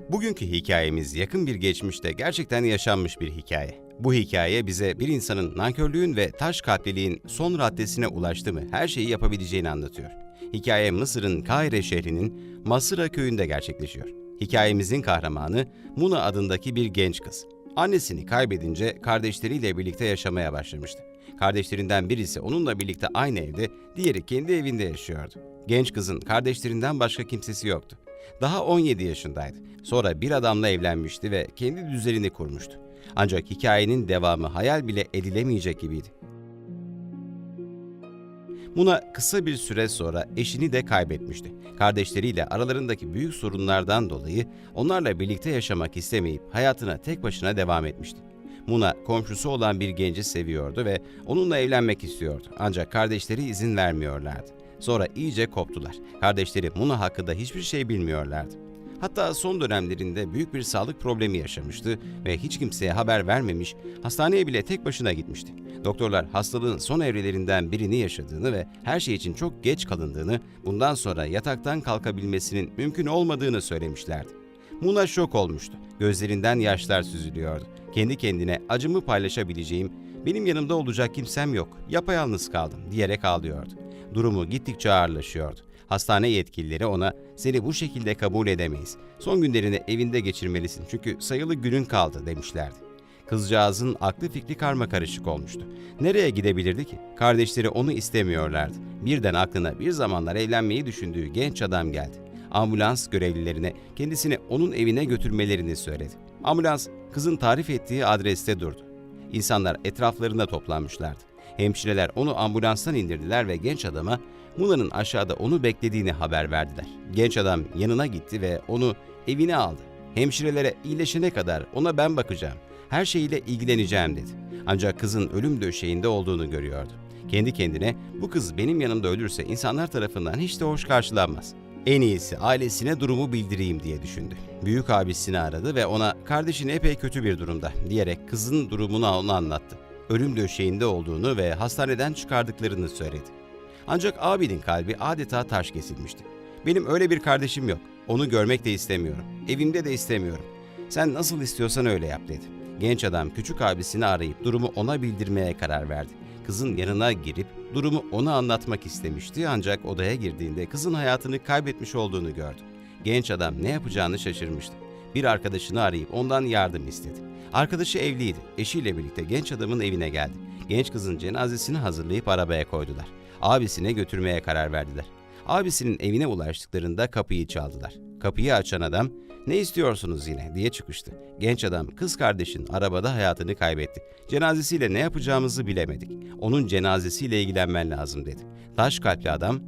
Bugünkü hikayemiz yakın bir geçmişte gerçekten yaşanmış bir hikaye. Bu hikaye bize bir insanın nankörlüğün ve taş kalpliliğin son raddesine ulaştı mı her şeyi yapabileceğini anlatıyor. Hikaye Mısır'ın Kahire şehrinin Masıra köyünde gerçekleşiyor. Hikayemizin kahramanı Muna adındaki bir genç kız. Annesini kaybedince kardeşleriyle birlikte yaşamaya başlamıştı. Kardeşlerinden birisi onunla birlikte aynı evde, diğeri kendi evinde yaşıyordu. Genç kızın kardeşlerinden başka kimsesi yoktu. Daha 17 yaşındaydı. Sonra bir adamla evlenmişti ve kendi düzenini kurmuştu. Ancak hikayenin devamı hayal bile edilemeyecek gibiydi. Muna kısa bir süre sonra eşini de kaybetmişti. Kardeşleriyle aralarındaki büyük sorunlardan dolayı onlarla birlikte yaşamak istemeyip hayatına tek başına devam etmişti. Muna komşusu olan bir genci seviyordu ve onunla evlenmek istiyordu. Ancak kardeşleri izin vermiyorlardı. Sonra iyice koptular. Kardeşleri Muna hakkında hiçbir şey bilmiyorlardı. Hatta son dönemlerinde büyük bir sağlık problemi yaşamıştı ve hiç kimseye haber vermemiş, hastaneye bile tek başına gitmişti. Doktorlar hastalığın son evrelerinden birini yaşadığını ve her şey için çok geç kalındığını, bundan sonra yataktan kalkabilmesinin mümkün olmadığını söylemişlerdi. Muna şok olmuştu. Gözlerinden yaşlar süzülüyordu. Kendi kendine acımı paylaşabileceğim, benim yanımda olacak kimsem yok, yapayalnız kaldım diyerek ağlıyordu. Durumu gittikçe ağırlaşıyordu. Hastane yetkilileri ona seni bu şekilde kabul edemeyiz. Son günlerini evinde geçirmelisin çünkü sayılı günün kaldı demişlerdi. Kızcağızın aklı fikri karma karışık olmuştu. Nereye gidebilirdi ki? Kardeşleri onu istemiyorlardı. Birden aklına bir zamanlar evlenmeyi düşündüğü genç adam geldi. Ambulans görevlilerine kendisini onun evine götürmelerini söyledi. Ambulans kızın tarif ettiği adreste durdu. İnsanlar etraflarında toplanmışlardı. Hemşireler onu ambulanstan indirdiler ve genç adama Muna'nın aşağıda onu beklediğini haber verdiler. Genç adam yanına gitti ve onu evine aldı. Hemşirelere iyileşene kadar ona ben bakacağım, her şeyiyle ilgileneceğim dedi. Ancak kızın ölüm döşeğinde olduğunu görüyordu. Kendi kendine bu kız benim yanımda ölürse insanlar tarafından hiç de hoş karşılanmaz. En iyisi ailesine durumu bildireyim diye düşündü. Büyük abisini aradı ve ona kardeşin epey kötü bir durumda diyerek kızın durumunu ona anlattı. Ölüm döşeğinde olduğunu ve hastaneden çıkardıklarını söyledi. Ancak abinin kalbi adeta taş kesilmişti. Benim öyle bir kardeşim yok. Onu görmek de istemiyorum. Evimde de istemiyorum. Sen nasıl istiyorsan öyle yap dedi. Genç adam küçük abisini arayıp durumu ona bildirmeye karar verdi. Kızın yanına girip durumu ona anlatmak istemişti ancak odaya girdiğinde kızın hayatını kaybetmiş olduğunu gördü. Genç adam ne yapacağını şaşırmıştı. Bir arkadaşını arayıp ondan yardım istedi. Arkadaşı evliydi. Eşiyle birlikte genç adamın evine geldi. Genç kızın cenazesini hazırlayıp arabaya koydular. Abisine götürmeye karar verdiler. Abisinin evine ulaştıklarında kapıyı çaldılar. Kapıyı açan adam ne istiyorsunuz yine diye çıkıştı. Genç adam kız kardeşin arabada hayatını kaybetti. Cenazesiyle ne yapacağımızı bilemedik. Onun cenazesiyle ilgilenmen lazım dedi. Taş kalpli adam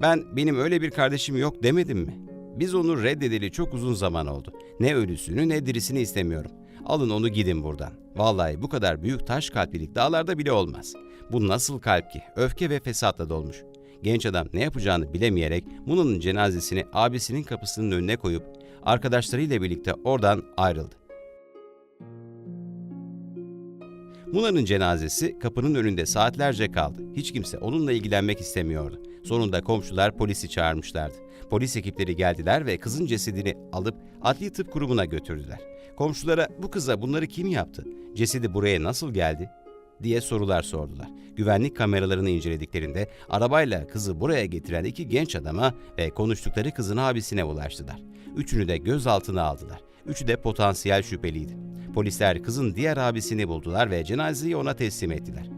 ben benim öyle bir kardeşim yok demedim mi? Biz onu reddedeli çok uzun zaman oldu. Ne ölüsünü ne dirisini istemiyorum. Alın onu gidin buradan. Vallahi bu kadar büyük taş kalplilik dağlarda bile olmaz. Bu nasıl kalp ki? Öfke ve fesatla dolmuş. Genç adam ne yapacağını bilemeyerek Muna'nın cenazesini abisinin kapısının önüne koyup arkadaşlarıyla birlikte oradan ayrıldı. Muna'nın cenazesi kapının önünde saatlerce kaldı. Hiç kimse onunla ilgilenmek istemiyordu. Sonunda komşular polisi çağırmışlardı. Polis ekipleri geldiler ve kızın cesedini alıp adli tıp kurumuna götürdüler. Komşulara bu kıza bunları kim yaptı? Cesedi buraya nasıl geldi? diye sorular sordular. Güvenlik kameralarını incelediklerinde arabayla kızı buraya getiren iki genç adama ve konuştukları kızın abisine ulaştılar. Üçünü de gözaltına aldılar. Üçü de potansiyel şüpheliydi. Polisler kızın diğer abisini buldular ve cenazeyi ona teslim ettiler.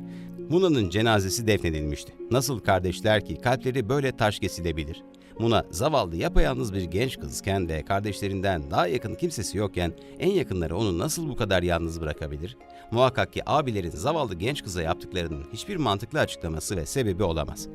Muna'nın cenazesi defnedilmişti. Nasıl kardeşler ki kalpleri böyle taş kesilebilir? Muna zavallı yapayalnız bir genç kızken ve kardeşlerinden daha yakın kimsesi yokken en yakınları onu nasıl bu kadar yalnız bırakabilir? Muhakkak ki abilerin zavallı genç kıza yaptıklarının hiçbir mantıklı açıklaması ve sebebi olamaz.